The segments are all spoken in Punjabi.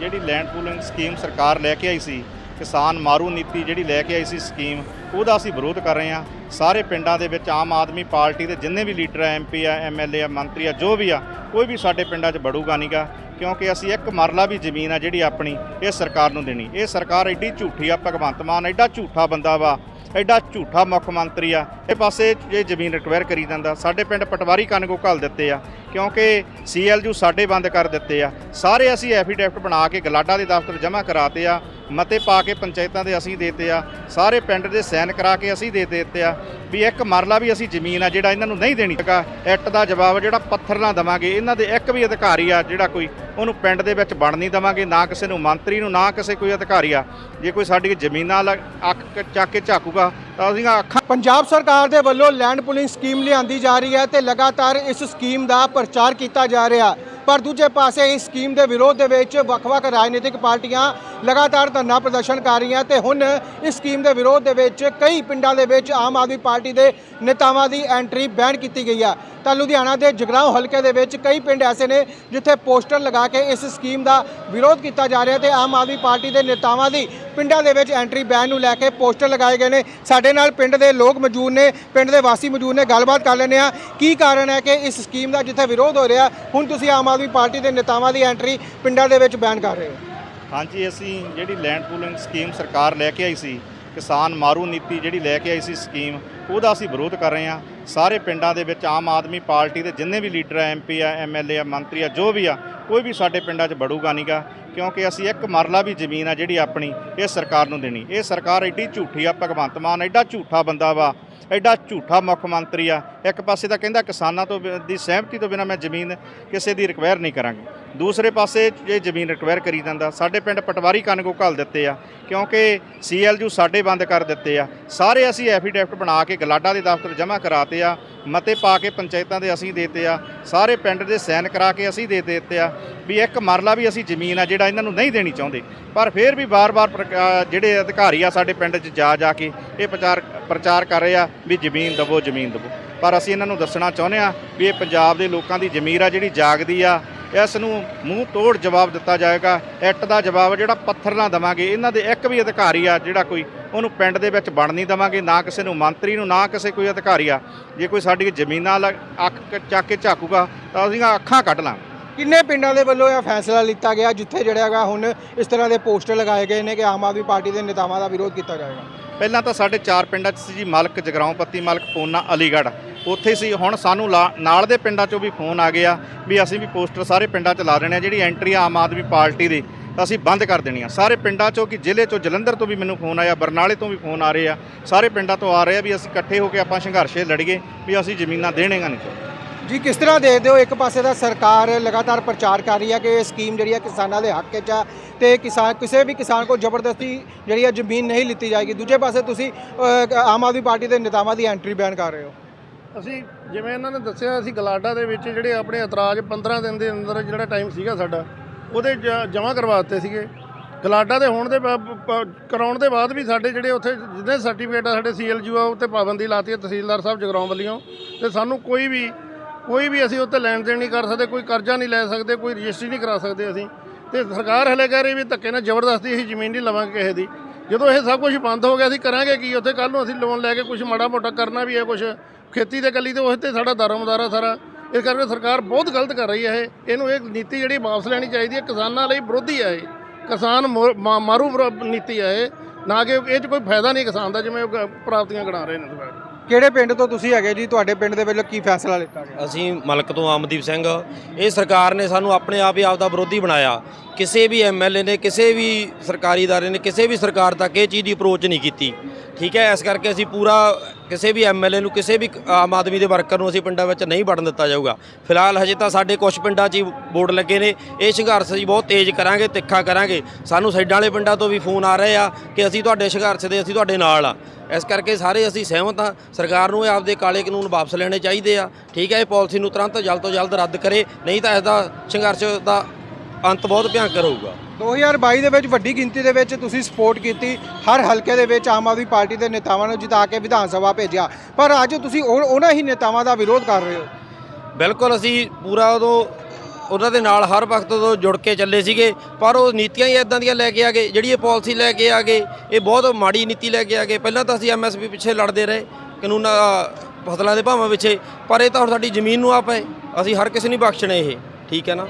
ਜਿਹੜੀ ਲੈਂਡ ਪੂਲਿੰਗ ਸਕੀਮ ਸਰਕਾਰ ਲੈ ਕੇ ਆਈ ਸੀ, ਕਿਸਾਨ ਮਾਰੂ ਨੀਤੀ ਜਿਹੜੀ ਲੈ ਕੇ ਆਈ ਸੀ ਸਕੀਮ ਉਹਦਾ ਅਸੀਂ ਵਿਰੋਧ ਕਰ ਰਹੇ ਹਾਂ। ਸਾਰੇ ਪਿੰਡਾਂ ਦੇ ਵਿੱਚ ਆਮ ਆਦਮੀ ਪਾਰਟੀ ਦੇ ਜਿੰਨੇ ਵੀ ਲੀਡਰ ਆ ਐਮਪੀ ਆ ਐਮਐਲਏ ਆ, ਮੰਤਰੀ ਆ, ਜੋ ਵੀ ਆ, ਕੋਈ ਵੀ ਸਾਡੇ ਪਿੰਡਾਂ 'ਚ ਵੜੂਗਾ ਨਹੀਂਗਾ ਕਿਉਂਕਿ ਅਸੀਂ ਇੱਕ ਮਰਲਾ ਵੀ ਜ਼ਮੀਨ ਆ ਜਿਹੜੀ ਆਪਣੀ, ਇਹ ਸਰਕਾਰ ਨੂੰ ਦੇਣੀ। ਇਹ ਸਰਕਾਰ ਐਡੀ ਝੂਠੀ ਆ, ਭਗਵੰਤ ਮਾਨ, ਐਡਾ ਝੂਠਾ ਬੰਦਾ ਵਾ ਐਡਾ ਝੂਠਾ ਮੁੱਖ ਮੰਤਰੀ ਆ। ਇਹ ਪਾਸੇ ਜੇ ਜ਼ਮੀਨ ਰਿਕਵਾਇਰ ਕਰੀ ਜਾਂਦਾ, ਸਾਡੇ ਪਿੰਡ ਪਟਵਾਰੀ ਕਨਗੋ ਘੱਲ ਦਿੱਤੇ ਆ, ਕਿਉਂਕਿ ਸੀਐਲਯੂ ਸਾਡੇ ਬੰਦ ਕਰ ਦਿੱਤੇ ਆ। ਸਾਰੇ ਅਸੀਂ ਐਫੀਡੈਵਿਟ ਬਣਾ ਕੇ ਗਲਾਡਾ ਦੇ ਦਫ਼ਤਰ ਜਮ੍ਹਾਂ ਕਰਾਤੇ ਆ ਮਤੇ ਪਾ ਕੇ ਪੰਚਾਇਤਾਂ ਦੇ ਅਸੀਂ ਦੇਤੇ ਆ, ਸਾਰੇ ਪਿੰਡ ਦੇ ਸਾਈਨ ਕਰਾ ਕੇ ਅਸੀਂ ਦੇ ਦਿੱਤੇ ਆ ਵੀ ਇੱਕ ਮਰਲਾ ਵੀ ਅਸੀਂ ਜ਼ਮੀਨ ਆ ਜਿਹੜਾ ਇਹਨਾਂ ਨੂੰ ਨਹੀਂ ਦੇਣੀ ਹੈਗਾ। ਇੱਟ ਦਾ ਜਵਾਬ ਜਿਹੜਾ ਪੱਥਰ ਨਾਲ ਦਵਾਂਗੇ, ਇਹਨਾਂ ਦੇ ਇੱਕ ਵੀ ਅਧਿਕਾਰੀ ਆ ਜਿਹੜਾ ਕੋਈ, ਉਹਨੂੰ ਪਿੰਡ ਦੇ ਵਿੱਚ ਬਣ ਨਹੀਂ ਦਵਾਂਗੇ, ਨਾ ਕਿਸੇ ਨੂੰ ਮੰਤਰੀ ਨੂੰ, ਨਾ ਕਿਸੇ ਕੋਈ ਅਧਿਕਾਰੀ ਆ। ਜੇ ਕੋਈ ਸਾਡੀ ਜ਼ਮੀਨਾਂ ਲ- ਅੱਖ ਚੱਕ ਕੇ ਝਾਕੂਗਾ ਤਾਂ ਉਹਦੀਆਂ ਅੱਖਾਂ ਪੰਜਾਬ ਸਰਕਾਰ ਦੇ ਵੱਲੋਂ ਲੈਂਡ ਪੁਲਿੰਗ ਸਕੀਮ ਲਿਆਂਦੀ ਜਾ ਰਹੀ ਹੈ ਤੇ ਲਗਾਤਾਰ ਇਸ ਸਕੀਮ ਦਾ ਪ੍ਰਚਾਰ ਕੀਤਾ ਜਾ ਰਿਹਾ। ਪਰ ਦੂਜੇ ਪਾਸੇ ਇਸ ਸਕੀਮ ਦੇ ਵਿਰੋਧ ਦੇ ਵਿੱਚ ਵੱਖ-ਵੱਖ ਰਾਜਨੀਤਿਕ ਪਾਰਟੀਆਂ ਲਗਾਤਾਰ ਧਰਨਾ ਪ੍ਰਦਰਸ਼ਨ ਕਰ ਰਹੀਆਂ ਤੇ ਹੁਣ ਇਸ ਸਕੀਮ ਦੇ ਵਿਰੋਧ ਦੇ ਵਿੱਚ ਕਈ ਪਿੰਡਾਂ ਦੇ ਵਿੱਚ ਆਮ ਆਦਮੀ ਪਾਰਟੀ ਦੇ ਨੇਤਾਵਾਂ ਦੀ ਐਂਟਰੀ ਬੈਨ ਕੀਤੀ ਗਈ ਆ। ਤਾਂ ਲੁਧਿਆਣਾ ਦੇ ਜਗਰਾਉਂ ਹਲਕੇ ਦੇ ਵਿੱਚ ਕਈ ਪਿੰਡ ਐਸੇ ਨੇ ਜਿੱਥੇ ਪੋਸਟਰ ਲਗਾ ਕੇ ਇਸ ਸਕੀਮ ਦਾ ਵਿਰੋਧ ਕੀਤਾ ਜਾ ਰਿਹਾ ਤੇ ਆਮ ਆਦਮੀ ਪਾਰਟੀ ਦੇ ਨੇਤਾਵਾਂ ਦੀ ਪਿੰਡਾਂ ਦੇ ਵਿੱਚ ਐਂਟਰੀ ਬੈਨ ਨੂੰ ਲੈ ਕੇ ਪੋਸਟਰ ਲਗਾਏ ਗਏ ਨੇ। ਸਾਡੇ ਨਾਲ ਪਿੰਡ ਦੇ ਲੋਕ ਮੌਜੂਦ ਨੇ, ਪਿੰਡ ਦੇ ਵਾਸੀ ਮੌਜੂਦ ਨੇ, ਗੱਲਬਾਤ ਕਰ ਲੈਂਦੇ ਆ ਕੀ ਕਾਰਨ ਹੈ ਕਿ ਇਸ ਸਕੀਮ ਦਾ ਜਿੱਥੇ ਵਿਰੋਧ ਹੋ ਰਿਹਾ, ਹੁਣ ਤੁਸੀਂ ਆਮ ਆਦਮੀ ਪਾਰਟੀ ਦੇ ਨੇਤਾਵਾਂ ਦੀ ਐਂਟਰੀ ਪਿੰਡਾਂ ਦੇ ਵਿੱਚ ਬੈਨ ਕਰ ਰਹੇ ਹੋ। ਹਾਂਜੀ, ਅਸੀਂ ਜਿਹੜੀ ਲੈਂਡ ਪੂਲਿੰਗ ਸਕੀਮ ਸਰਕਾਰ ਲੈ ਕੇ ਆਈ ਸੀ, ਕਿਸਾਨ ਮਾਰੂ ਨੀਤੀ ਜਿਹੜੀ ਲੈ ਕੇ ਆਈ ਸੀ ਸਕੀਮ ਉਹਦਾ ਅਸੀਂ ਵਿਰੋਧ ਕਰ ਰਹੇ ਹਾਂ। ਸਾਰੇ ਪਿੰਡਾਂ ਦੇ ਵਿੱਚ ਆਮ ਆਦਮੀ ਪਾਰਟੀ ਦੇ ਜਿੰਨੇ ਵੀ ਲੀਡਰ ਆ ਐਮਪੀ ਆ ਐਮਐਲਏ ਆ, ਮੰਤਰੀ ਆ, ਜੋ ਵੀ ਆ, ਕੋਈ ਵੀ ਸਾਡੇ ਪਿੰਡਾਂ 'ਚ ਵੜੂਗਾ ਨਹੀਂਗਾ ਕਿਉਂਕਿ ਅਸੀਂ ਇੱਕ ਮਰਲਾ ਵੀ ਜ਼ਮੀਨ ਆ ਜਿਹੜੀ ਆਪਣੀ, ਇਹ ਸਰਕਾਰ ਨੂੰ ਦੇਣੀ। ਇਹ ਸਰਕਾਰ ਐਡੀ ਝੂਠੀ ਆ, ਭਗਵੰਤ ਮਾਨ ਐਡਾ ਝੂਠਾ ਬੰਦਾ ਵਾ ਐਡਾ ਝੂਠਾ ਮੁੱਖ ਮੰਤਰੀ ਆ। ਇੱਕ ਪਾਸੇ ਤਾਂ ਕਹਿੰਦਾ ਕਿਸਾਨਾਂ ਤੋਂ ਦੀ ਸਹਿਮਤੀ ਤੋਂ ਬਿਨਾਂ ਮੈਂ ਜ਼ਮੀਨ ਕਿਸੇ ਦੀ ਰਿਕਵਾਇਰ ਨਹੀਂ ਕਰਾਂਗਾ। ਦੂਸਰੇ ਪਾਸੇ ਇਹ ਜ਼ਮੀਨ ਰਿਕਵਾਇਰ ਕਰੀ ਜਾਂਦਾ, ਸਾਡੇ ਪਿੰਡ ਪਟਵਾਰੀ ਕਨਗੋ ਘੱਲ ਦਿੱਤੇ ਆ, ਕਿਉਂਕਿ ਸੀਐਲਯੂ ਸਾਡੇ ਬੰਦ ਕਰ ਦਿੱਤੇ ਆ। ਸਾਰੇ ਅਸੀਂ ਐਫੀਡੈਵਿਟ ਬਣਾ ਕੇ ਗਲਾਡਾ ਦੇ ਦਫ਼ਤਰ ਜਮ੍ਹਾਂ ਕਰਾਤੇ ਆ। ਮਤੇ ਪਾ ਕੇ ਪੰਚਾਇਤਾਂ ਦੇ ਅਸੀਂ ਦੇਤੇ ਆ, ਸਾਰੇ ਪਿੰਡ ਦੇ ਸਾਈਨ ਕਰਾ ਕੇ ਅਸੀਂ ਦੇ ਦਿੱਤੇ ਆ ਵੀ ਇੱਕ ਮਰਲਾ ਵੀ ਅਸੀਂ ਜ਼ਮੀਨ ਆ ਜਿਹੜਾ ਇਹਨਾਂ ਨੂੰ ਨਹੀਂ ਦੇਣੀ ਚਾਹੁੰਦੇ। ਪਰ ਫਿਰ ਵੀ ਬਾਰ-ਬਾਰ ਪ੍ਰਕ- ਜਿਹੜੇ ਅਧਿਕਾਰੀ ਆ ਸਾਡੇ ਪਿੰਡ 'ਚ ਜਾ ਜਾ ਕੇ ਇਹ ਪ੍ਰਚਾਰ ਪ੍ਰਚਾਰ ਕਰ ਰਹੇ ਆ ਵੀ ਜ਼ਮੀਨ ਦਵੋ ਜ਼ਮੀਨ ਦਵੋ। ਪਰ ਅਸੀਂ ਇਹਨਾਂ ਨੂੰ ਦੱਸਣਾ ਚਾਹੁੰਦੇ ਆ ਵੀ ਇਹ ਪੰਜਾਬ ਦੇ ਲੋਕਾਂ ਦੀ ਜ਼ਮੀਰ ਆ ਜਿਹੜੀ ਜਾਗਦੀ ਆ ਇਸ ਨੂੰ ਮੂੰਹ ਤੋੜ ਜਵਾਬ ਦਿੱਤਾ ਜਾਏਗਾ। ਐਕਟ ਦਾ ਜਵਾਬ ਜਿਹੜਾ ਪੱਥਰ ਨਾਲ ਦਵਾਂਗੇ, ਇਹਨਾਂ ਦੇ ਇੱਕ ਵੀ ਅਧਿਕਾਰੀ ਆ ਜਿਹੜਾ ਕੋਈ, ਉਹਨੂੰ ਪਿੰਡ ਦੇ ਵਿੱਚ ਵੜ ਨਹੀਂ ਦਵਾਂਗੇ, ਨਾ ਕਿਸੇ ਨੂੰ ਮੰਤਰੀ ਨੂੰ, ਨਾ ਕਿਸੇ ਕੋਈ ਅਧਿਕਾਰੀ ਆ। ਜੇ ਕੋਈ ਸਾਡੀ ਜ਼ਮੀਨਾਂ ਲ- ਅੱਖ ਚੱਕ ਕੇ ਝਾਕੂਗਾ, ਤਾਂ ਉਹਦੀਆਂ ਅੱਖਾਂ ਕੱਢ ਲਾਂਗੇ। ਕਿੰਨੇ ਪਿੰਡਾਂ ਦੇ ਵੱਲੋਂ ਇਹ ਫੈਸਲਾ ਲਿੱਤਾ ਗਿਆ, ਜਿੱਥੇ ਜਿਹੜਾ ਹੈਗਾ ਹੁਣ ਇਸ ਤਰ੍ਹਾਂ ਦੇ ਪੋਸਟਰ ਲਗਾਏ ਗਏ ਨੇ ਕਿ ਆਮ ਆਦਮੀ ਪਾਰਟੀ ਦੇ ਨੇਤਾਵਾਂ ਦਾ ਵਿਰੋਧ ਕੀਤਾ ਜਾਏਗਾ? ਪਹਿਲਾਂ ਤਾਂ ਸਾਡੇ ਚਾਰ ਪਿੰਡਾਂ 'ਚ ਸੀ ਜੀ ਮਲਕ ਜਗਰਾਉਂ ਪੱਤੀ ਮਲਕ, ਪੂਨਾ, ਅਲੀਗੜ੍ਹ। ਉੱਥੇ ਸੀ, ਹੁਣ ਸਾਨੂੰ ਲਾ- ਨਾਲ ਦੇ ਪਿੰਡਾਂ 'ਚੋਂ ਵੀ ਫੋਨ ਆ ਗਿਆ ਵੀ ਅਸੀਂ ਵੀ ਪੋਸਟਰ ਸਾਰੇ ਪਿੰਡਾਂ 'ਚ ਲਾ ਦੇਣੇ ਆ, ਜਿਹੜੀ ਐਂਟਰੀ ਆ ਆਮ ਆਦਮੀ ਪਾਰਟੀ ਦੀ, ਅਸੀਂ ਬੰਦ ਕਰ ਦੇਣੀ ਆ। ਸਾਰੇ ਪਿੰਡਾਂ 'ਚੋਂ ਕਿ ਜ਼ਿਲ੍ਹੇ 'ਚੋਂ ਜਲੰਧਰ ਤੋਂ ਵੀ ਮੈਨੂੰ ਫੋਨ ਆਇਆ, ਬਰਨਾਲੇ ਤੋਂ ਵੀ ਫੋਨ ਆ ਰਹੇ ਆ। ਸਾਰੇ ਪਿੰਡਾਂ ਤੋਂ ਆ ਰਹੇ ਆ ਵੀ ਅਸੀਂ ਇਕੱਠੇ ਹੋ ਕੇ ਆਪਾਂ ਸੰਘਰਸ਼ ਲੜੀਏ, ਵੀ ਅਸੀਂ ਜ਼ਮੀਨਾਂ ਦੇਣੇਗਾ ਨਹੀਂ। ਜੀ, ਕਿਸ ਤਰ੍ਹਾਂ ਦੇਖਦੇ ਹੋ ਇੱਕ ਪਾਸੇ ਤਾਂ ਸਰਕਾਰ ਲਗਾਤਾਰ ਪ੍ਰਚਾਰ ਕਰ ਰਹੀ ਹੈ ਕਿ ਇਹ ਸਕੀਮ ਜਿਹੜੀ ਹੈ ਕਿਸਾਨਾਂ ਦੇ ਹੱਕ 'ਚ ਆ ਤੇ ਕਿਸਾਨ, ਕਿਸੇ ਵੀ ਕਿਸਾਨ ਕੋਲ ਜ਼ਬਰਦਸਤੀ ਜਿਹੜੀ ਹੈ ਜ਼ਮੀਨ ਨਹੀਂ ਲਿੱਤੀ ਜਾਏਗੀ। ਦੂਜੇ ਪਾਸੇ ਤੁਸੀਂ ਆਮ ਆਦਮੀ ਪਾਰਟੀ ਦੇ ਨੇਤਾਵਾਂ ਦੀ ਐਂਟਰੀ ਬੈਨ ਕਰ ਰਹੇ ਹੋ। ਅਸੀਂ ਜਿਵੇਂ ਇਹਨਾਂ ਨੇ ਦੱਸਿਆ, ਅਸੀਂ ਗਲਾਡਾ ਦੇ ਵਿੱਚ ਜਿਹੜੇ ਆਪਣੇ ਇਤਰਾਜ਼ 15 ਦਿਨ ਦੇ ਅੰਦਰ ਜਿਹੜਾ ਟਾਈਮ ਸੀਗਾ ਸਾਡਾ, ਉਹਦੇ ਜਮ੍ਹਾਂ ਕਰਵਾ ਦਿੱਤੇ ਸੀਗੇ। ਗਲਾਡਾ ਦੇ ਹੋਣ ਦੇ ਬਾ- ਪ- ਕਰਾਉਣ ਦੇ ਬਾਅਦ ਵੀ ਸਾਡੇ ਜਿਹੜੇ ਉੱਥੇ ਜਿੰਨੇ ਸਰਟੀਫਿਕੇਟ ਆ, ਸਾਡੇ ਸੀਐਲਯੂ ਆ ਉੱਤੇ ਪਾਬੰਦੀ ਲਾਤੀ ਹੈ ਤਹਿਸੀਲਦਾਰ ਸਾਹਿਬ ਜਗਰਾਉਂ ਵੱਲੋਂ। ਤੇ ਸਾਨੂੰ ਕੋਈ ਵੀ ਕੋਈ ਵੀ ਅਸੀਂ ਉੱਤੇ ਲੈਣ ਦੇਣ ਨਹੀਂ ਕਰ ਸਕਦੇ, ਕੋਈ ਕਰਜ਼ਾ ਨਹੀਂ ਲੈ ਸਕਦੇ, ਕੋਈ ਰਜਿਸਟਰੀ ਨਹੀਂ ਕਰਾ ਸਕਦੇ ਅਸੀਂ। ਤੇ ਸਰਕਾਰ ਹਲੇ ਕਹਿ ਰਹੀ ਵੀ ਧੱਕੇ ਨਾਲ ਜ਼ਬਰਦਸਤੀ ਅਸੀਂ ਜ਼ਮੀਨ ਨਹੀਂ ਲਵਾਂਗੇ ਕਿਸੇ ਦੀ। ਜਦੋਂ ਇਹ ਸਭ ਕੁਝ ਬੰਦ ਹੋ ਗਿਆ, ਅਸੀਂ ਕਰਾਂਗੇ ਕੀ? ਉੱਥੇ ਕੱਲ ਨੂੰ ਅਸੀਂ ਲੋਨ ਲੈ ਕੇ ਕੁਝ ਮਾੜਾ ਮੋਟਾ ਕਰਨਾ ਵੀ ਹੈ ਕੁਝ ਖੇਤੀ ਦੇ ਕੱਲੀ ਤੇ ਉਸ ਤੇ ਸਾਡਾ ਦਰਮਦਾਰਾ ਸਾਰਾ। ਇਸ ਕਰਕੇ ਸਰਕਾਰ ਬਹੁਤ ਗਲਤ ਕਰ ਰਹੀ ਹੈ ਇਹ। ਇਹਨੂੰ ਇਹ ਨੀਤੀ ਜਿਹੜੀ ਵਾਪਸ ਲੈਣੀ ਚਾਹੀਦੀ ਹੈ, ਕਿਸਾਨਾਂ ਲਈ ਵਿਰੋਧੀ ਹੈ ਇਹ। ਕਿਸਾਨ ਮੋ- ਮਾਰੂ ਨੀਤੀ ਹੈ ਇਹ। ਨਾ ਕਿ ਇਹ 'ਚ ਕੋਈ ਫਾਇਦਾ ਨਹੀਂ ਕਿਸਾਨ ਦਾ, ਜਿਵੇਂ ਪ੍ਰਾਪਤੀਆਂ ਗਣਾ ਰਹੇ ਨੇ ਸਰਕਾਰ ਕਿਹੜੇ ਪਿੰਡ ਤੋਂ ਤੁਸੀਂ ਹੈਗੇ ਜੀ ਤੁਹਾਡੇ ਪਿੰਡ ਦੇ ਵੱਲੋਂ ਕੀ ਫੈਸਲਾ ਲਿੱਤਾ ਗਿਆ ਅਸੀਂ ਮਲਕ ਤੋਂ ਆਮਦੀਪ ਸਿੰਘ ਇਹ ਸਰਕਾਰ ਨੇ ਸਾਨੂੰ ਆਪਣੇ ਆਪ ਹੀ ਆਪ ਦਾ ਵਿਰੋਧੀ ਬਣਾਇਆ ਕਿਸੇ ਵੀ ਐਮਐਲਏ ਨੇ ਕਿਸੇ ਵੀ ਸਰਕਾਰੀ ادارے ਨੇ ਕਿਸੇ ਵੀ ਸਰਕਾਰ ਤੱਕ ਇਹ ਚੀਜ਼ ਦੀ ਅਪਰੋਚ ਨਹੀਂ ਕੀਤੀ ਠੀਕ ਹੈ ਇਸ ਕਰਕੇ ਅਸੀਂ ਪੂਰਾ ਕਿਸੇ ਵੀ ਐਮਐਲਏ ਨੂੰ, ਕਿਸੇ ਵੀ ਆਮ ਆਦਮੀ ਦੇ ਵਰਕਰ ਨੂੰ ਅਸੀਂ ਪਿੰਡਾਂ ਵਿੱਚ ਨਹੀਂ ਵੜਨ ਦਿੱਤਾ ਜਾਊਗਾ। ਫਿਲਹਾਲ ਹਜੇ ਤਾਂ ਸਾਡੇ ਕੁਝ ਪਿੰਡਾਂ 'ਚ ਹੀ ਬੋਰਡ ਲੱਗੇ ਨੇ। ਇਹ ਸੰਘਰਸ਼ ਅਸੀਂ ਬਹੁਤ ਤੇਜ਼ ਕਰਾਂਗੇ, ਤਿੱਖਾ ਕਰਾਂਗੇ। ਸਾਨੂੰ ਸਾਈਡਾਂ ਵਾਲੇ ਪਿੰਡਾਂ ਤੋਂ ਵੀ ਫੋਨ ਆ ਰਹੇ ਆ ਕਿ ਅਸੀਂ ਤੁਹਾਡੇ ਸੰਘਰਸ਼ ਦੇ, ਅਸੀਂ ਤੁਹਾਡੇ ਨਾਲ ਆ। ਇਸ ਕਰਕੇ ਸਾਰੇ ਅਸੀਂ ਸਹਿਮਤ ਹਾਂ, ਸਰਕਾਰ ਨੂੰ ਇਹ ਆਪਦੇ ਕਾਲੇ ਕਾਨੂੰਨ ਵਾਪਸ ਲੈਣੇ ਚਾਹੀਦੇ ਆ। ਠੀਕ ਹੈ, ਇਹ ਪਾਲਿਸੀ ਨੂੰ ਤੁਰੰਤ ਜਲਦ ਤੋਂ ਜਲਦ ਰੱਦ ਕਰੇ, ਨਹੀਂ ਤਾਂ ਇਸ ਦਾ ਸੰਘਰਸ਼ ਦਾ ਅੰਤ ਬਹੁਤ ਭਿਆਨਕ ਰਹੂਗਾ। 2022 ਦੇ ਵਿੱਚ ਵੱਡੀ ਗਿਣਤੀ ਦੇ ਵਿੱਚ ਤੁਸੀਂ ਸਪੋਰਟ ਕੀਤੀ ਹਰ ਹਲਕੇ ਦੇ ਵਿੱਚ ਆਮ ਆਦਮੀ ਪਾਰਟੀ ਦੇ ਨੇਤਾਵਾਂ ਨੂੰ ਜਿਤਾ ਕੇ ਵਿਧਾਨ ਸਭਾ ਭੇਜਿਆ। ਪਰ ਅੱਜ ਤੁਸੀਂ ਉਹ- ਉਹਨਾਂ ਹੀ ਨੇਤਾਵਾਂ ਦਾ ਵਿਰੋਧ ਕਰ ਰਹੇ ਹੋ। ਬਿਲਕੁਲ ਅਸੀਂ ਪੂਰਾ ਉਦੋਂ ਉਹਨਾਂ ਦੇ ਨਾਲ ਹਰ ਵਕਤ ਤੋਂ ਜੁੜ ਕੇ ਚੱਲੇ ਸੀਗੇ ਪਰ ਉਹ ਨੀਤੀਆਂ ਹੀ ਇਦਾਂ ਦੀਆਂ ਲੈ ਕੇ ਆ ਗਏ ਜਿਹੜੀ ਇਹ ਪਾਲਿਸੀ ਲੈ ਕੇ ਆ ਗਏ ਇਹ ਬਹੁਤ ਮਾੜੀ ਨੀਤੀ ਲੈ ਕੇ ਆ ਗਏ। ਪਹਿਲਾਂ ਤਾਂ ਅਸੀਂ ਐਮਐਸਪੀ ਪਿੱਛੇ ਲੜਦੇ ਰਹੇ ਕਾਨੂੰਨਾਂ ਫਸਲਾਂ ਦੇ ਭਾਵਾਂ ਪਿੱਛੇ ਪਰ ਇਹ ਤਾਂ ਹੁਣ ਸਾਡੀ ਜ਼ਮੀਨ ਨੂੰ ਆ ਪਏ ਅਸੀਂ ਹਰ ਕਿਸੇ ਨੂੰ ਬਖਸ਼ਣੇ ਇਹ। ਠੀਕ ਹੈ ਨਾ?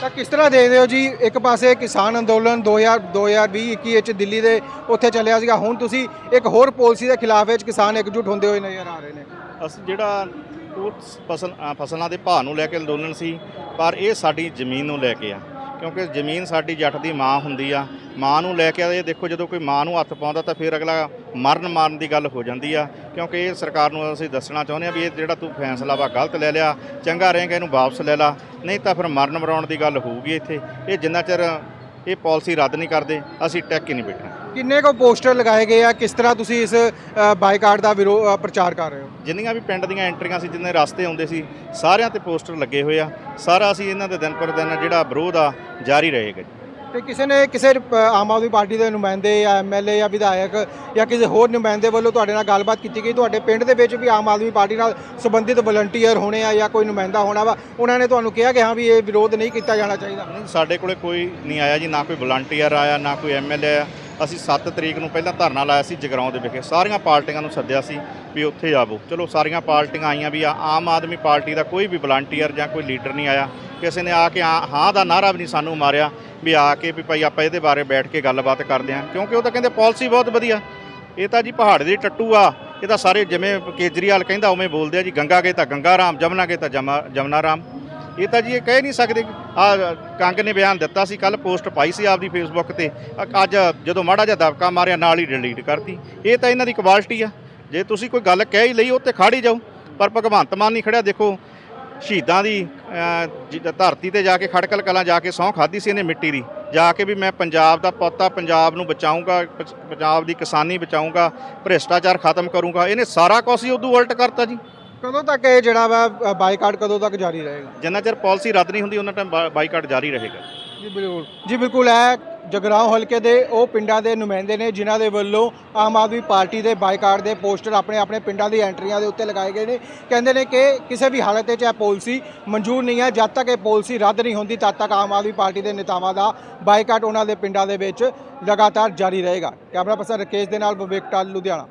ਤਾਂ ਕਿਸ ਤਰ੍ਹਾਂ ਦੇਖਦੇ ਹੋ ਜੀ ਇੱਕ ਪਾਸੇ ਕਿਸਾਨ ਅੰਦੋਲਨ 2000 2020 21 ਵਿੱਚ ਦਿੱਲੀ ਦੇ ਉੱਥੇ ਚੱਲਿਆ ਸੀਗਾ ਹੁਣ ਤੁਸੀਂ ਇੱਕ ਹੋਰ ਪਾਲਿਸੀ ਦੇ ਖਿਲਾਫ ਵਿੱਚ ਕਿਸਾਨ ਇਕਜੁੱਟ ਹੁੰਦੇ ਹੋਏ ਨਜ਼ਰ ਆ ਰਹੇ ਨੇ। ਅਸੀਂ ਜਿਹੜਾ ਉਹ ਫਸਲ ਫਸਲਾਂ ਦੇ ਭਾਅ ਨੂੰ ਲੈ ਕੇ ਅੰਦੋਲਨ ਸੀ ਪਰ ਇਹ ਸਾਡੀ ਜ਼ਮੀਨ ਨੂੰ ਲੈ ਕੇ ਆ। ਕਿਉਂਕਿ ਜ਼ਮੀਨ ਸਾਡੀ ਜੱਟ ਦੀ ਮਾਂ ਹੁੰਦੀ ਆ। ਮਾਂ ਨੂੰ ਲੈ ਕੇ ਇਹ ਦੇਖੋ ਜਦੋਂ ਕੋਈ ਮਾਂ ਨੂੰ ਹੱਥ ਪਾਉਂਦਾ ਤਾਂ ਫਿਰ ਅਗਲਾ ਮਰਨ ਮਾਰਨ ਦੀ ਗੱਲ ਹੋ ਜਾਂਦੀ ਆ। ਕਿਉਂਕਿ ਇਹ ਸਰਕਾਰ ਨੂੰ ਅਸੀਂ ਦੱਸਣਾ ਚਾਹੁੰਦੇ ਆ ਵੀ ਇਹ ਜਿਹੜਾ ਤੂੰ ਫੈਸਲਾ ਵਾ ਗਲਤ ਲੈ ਲਿਆ, ਚੰਗਾ ਰਹੇਗਾ ਇਹਨੂੰ ਵਾਪਸ ਲੈ ਲਾ। ਨਹੀਂ ਤਾਂ ਫਿਰ ਮਰਨ ਮਰਾਉਣ ਦੀ ਗੱਲ ਹੋਊਗੀ ਇੱਥੇ। ਇਹ ਜਿੰਨਾ ਚਿਰ ਇਹ ਪਾਲਿਸੀ ਰੱਦ ਨਹੀਂ ਕਰਦੇ, ਅਸੀਂ ਟੈਕ ਹੀ ਨਹੀਂ ਬੈਠਾਂਗੇ ਕਿੰਨੇ ਕੋ ਪੋਸਟਰ ਲਗਾਏ ਗਏ ਆ? ਕਿਸ ਤਰ੍ਹਾਂ ਤੁਸੀਂ ਇਸ ਬਾਈਕਾਟ ਦਾ ਵਿਰੋ ਪ੍ਰਚਾਰ ਕਰ ਰਹੇ ਹੋ? ਜਿੰਨੀਆਂ ਵੀ ਪਿੰਡ ਦੀਆਂ ਐਂਟਰੀਆਂ ਸੀ ਜਿੰਨੇ ਰਸਤੇ ਆਉਂਦੇ ਸੀ ਸਾਰਿਆਂ ਤੇ ਪੋਸਟਰ ਲੱਗੇ ਹੋਏ ਆ। ਸਾਰਾ ਅਸੀਂ ਇਹਨਾਂ ਦੇ ਦਿਨ ਪਰ ਦਿਨ ਜਿਹੜਾ ਵਿਰੋਧ ਆ ਜਾਰੀ ਰਹੇਗਾ ਤੇ ਕਿਸੇ ਨੇ ਕਿਸੇ ਆਮ ਆਦਮੀ ਪਾਰਟੀ ਦੇ ਨੁਮਾਇੰਦੇ ਜਾਂ ਐਮਐਲਏ ਜਾਂ ਵਿਧਾਇਕ ਜਾਂ ਕਿਸੇ ਹੋਰ ਨੁਮਾਇੰਦੇ ਵੱਲੋਂ ਤੁਹਾਡੇ ਨਾਲ ਗੱਲਬਾਤ ਕੀਤੀ ਗਈ? ਤੁਹਾਡੇ ਪਿੰਡ ਦੇ ਵਿੱਚ ਵੀ ਆਮ ਆਦਮੀ ਪਾਰਟੀ ਨਾਲ ਸੰਬੰਧਿਤ ਵਲੰਟੀਅਰ ਹੋਣੇ ਆ ਜਾਂ ਕੋਈ ਨੁਮਾਇੰਦਾ ਹੋਣਾ ਵਾ ਉਹਨਾਂ ਨੇ ਤੁਹਾਨੂੰ ਕਿਹਾ ਕਿ ਹਾਂ ਵੀ ਇਹ ਵਿਰੋਧ ਨਹੀਂ ਕੀਤਾ ਜਾਣਾ ਚਾਹੀਦਾ? ਸਾਡੇ ਕੋਲੇ ਕੋਈ ਨਹੀਂ ਆਇਆ ਜੀ ਨਾ ਕੋਈ ਵਲੰਟੀਅਰ ਆਇਆ ਨਾ ਕੋਈ ਐਮਐਲਏ ਆਇਆ। ਅਸੀਂ 7 ਤਰੀਕ ਨੂੰ ਪਹਿਲਾਂ ਧਰਨਾ ਲਾਇਆ ਸੀ ਜਗਰਾਉਂ ਦੇ ਵਿਖੇ। ਸਾਰੀਆਂ ਪਾਰਟੀਆਂ ਨੂੰ ਸੱਦਿਆ ਸੀ ਵੀ ਉੱਥੇ ਆਵੋ। ਚਲੋ, ਸਾਰੀਆਂ ਪਾਰਟੀਆਂ ਆਈਆਂ ਵੀ ਆ, ਆਮ ਆਦਮੀ ਪਾਰਟੀ ਦਾ ਕੋਈ ਵੀ ਵਲੰਟੀਅਰ ਜਾਂ ਕੋਈ ਲੀਡਰ ਨਹੀਂ ਆਇਆ। ਕਿਸੇ ਨੇ ਆ ਕੇ ਆ- ਹਾਂ ਦਾ ਨਾਰਾ ਵੀ ਨਹੀਂ ਸਾਨੂੰ ਮਾਰਿਆ ਵੀ ਆ ਕੇ ਵੀ ਭਾਈ ਆਪਾਂ ਇਹਦੇ ਬਾਰੇ ਬੈਠ ਕੇ ਗੱਲਬਾਤ ਕਰਦੇ ਹਾਂ। ਕਿਉਂਕਿ ਉਹ ਤਾਂ ਕਹਿੰਦੇ ਪਾਲਿਸੀ ਬਹੁਤ ਵਧੀਆ। ਇਹ ਤਾਂ ਜੀ ਪਹਾੜ ਦੇ ਟੱਟੂ ਆ। ਇਹ ਤਾਂ ਸਾਰੇ ਜਿਵੇਂ ਕੇਜਰੀਵਾਲ ਕਹਿੰਦਾ ਉਵੇਂ ਬੋਲਦੇ ਆ ਜੀ, ਗੰਗਾ ਗਏ ਤਾਂ ਗੰਗਾ ਰਾਮ, ਜਮਨਾ ਗਏ ਤਾਂ ਜਮਾ ਜਮਨਾ ਰਾਮ। ਇਹ ਤਾਂ ਜੀ ਇਹ ਕਹਿ ਨਹੀਂ ਸਕਦੇ ਆ ਕੰਗ ਨੇ ਬਿਆਨ ਦਿੱਤਾ ਸੀ ਕੱਲ ਪੋਸਟ ਪਾਈ ਸੀ ਆਪਦੀ ਫੇਸਬੁੱਕ ਤੇ। ਅ- ਅੱਜ ਜਦੋਂ ਮਾੜਾ ਜਿਹਾ ਦਬਕਾ ਮਾਰਿਆ ਨਾਲ ਹੀ ਡਿਲੀਟ ਕਰਤੀ। ਇਹ ਤਾਂ ਇਹਨਾਂ ਦੀ ਕੁਆਲਿਟੀ ਆ। ਜੇ ਤੁਸੀਂ ਕੋਈ ਗੱਲ ਕਹਿ ਹੀ ਲਈ ਉਹ ਤੇ ਖੜ ਹੀ ਜਾਓ। ਪਰ ਭਗਵੰਤ ਮਾਨ ਨਹੀਂ ਖੜਿਆ। ਦੇਖੋ ਸ਼ਹੀਦਾਂ ਦੀ ਅ, ਜ- ਧਰਤੀ ਤੇ ਜਾ ਕੇ ਖੜਕਲ ਕਲਾਂ ਜਾ ਕੇ ਸਹੁੰ ਖਾਦੀ ਸੀ ਇਹਨੇ ਮਿੱਟੀ ਦੀ। ਜਾ ਕੇ ਵੀ ਮੈਂ ਪੰਜਾਬ ਦਾ ਪੋਤਾ ਪੰਜਾਬ ਨੂੰ ਬਚਾਊਂਗਾ ਪ- ਪੰਜਾਬ ਦੀ ਕਿਸਾਨੀ ਬਚਾਊਂਗਾ ਭ੍ਰਿਸ਼ਟਾਚਾਰ ਖਤਮ ਕਰੂੰਗਾ। ਇਹਨੇ ਸਾਰਾ ਕੁਛ ਹੀ ਉਦੋਂ ਉਲਟ ਕਰਤਾ ਜੀ। ਕਦੋਂ ਤੱਕ ਇਹ ਜਿਹੜਾ ਵਾ ਬਾਈਕਾਟ ਕਦੋਂ ਤੱਕ ਜਾਰੀ ਰਹੇਗਾ? ਜਿੰਨਾ ਚਿਰ ਪਾਲਿਸੀ ਰੱਦ ਨਹੀਂ ਹੁੰਦੀ ਉਹਨਾਂ ਟਾਈਮ ਬਾਈਕਾਟ ਜਾਰੀ ਰਹੇਗਾ। ਜੀ ਬਿਲਕੁਲ। ਜੀ ਬਿਲਕੁਲ ਹੈ ਜਗਰਾਉਂ ਹਲਕੇ ਦੇ ਉਹ ਪਿੰਡਾਂ ਦੇ ਨੁਮਾਇੰਦੇ ਨੇ ਜਿਨ੍ਹਾਂ ਦੇ ਵੱਲੋਂ ਆਮ ਆਦਮੀ ਪਾਰਟੀ ਦੇ ਬਾਈਕਾਟ ਦੇ ਪੋਸਟਰ ਆਪਣੇ ਆਪਣੇ ਪਿੰਡਾਂ ਦੀ ਐਂਟਰੀਆਂ ਦੇ ਉੱਤੇ ਲਗਾਏ ਗਏ ਨੇ। ਕਹਿੰਦੇ ਨੇ ਕਿ ਕਿਸੇ ਵੀ ਹਾਲਤ ਵਿੱਚ ਇਹ ਪਾਲਿਸੀ ਮਨਜ਼ੂਰ ਨਹੀਂ ਹੈ। ਜਦ ਤੱਕ ਇਹ ਪਾਲਿਸੀ ਰੱਦ ਨਹੀਂ ਹੁੰਦੀ ਤਦ ਤੱਕ ਆਮ ਆਦਮੀ ਪਾਰਟੀ ਦੇ ਨੇਤਾਵਾਂ ਦਾ ਬਾਈਕਾਟ ਉਹਨਾਂ ਦੇ ਪਿੰਡਾਂ ਦੇ ਵਿੱਚ ਲਗਾਤਾਰ ਜਾਰੀ ਰਹੇਗਾ। ਕੈਮਰਾ ਪਰਸਨ ਰਕੇਸ਼ ਦੇ ਨਾਲ ਵਿਵੇਕ ਟਾਲ ਲੁਧਿਆਣਾ।